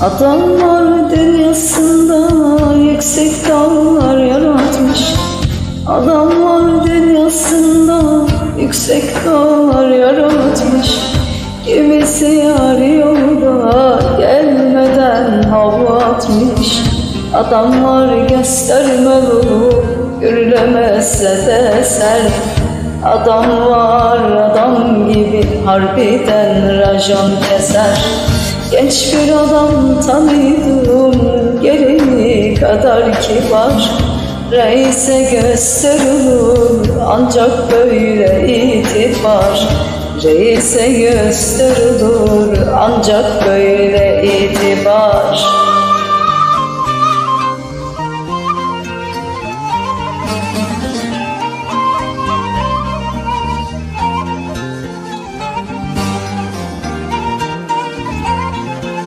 Adamlar dünyasında yüksek dağlar yaratmış. Adamlar dünyasında yüksek dağlar yaratmış. Kimisi yar yolda gelmeden hava atmış. Adamlar göstermeli görülemezse de sert Adam var adam gibi harbiden rajon keser Genç bir adam tanıdım gereği kadar kibar Reise gösterilir ancak böyle itibar. Reise gösterilir ancak böyle itibar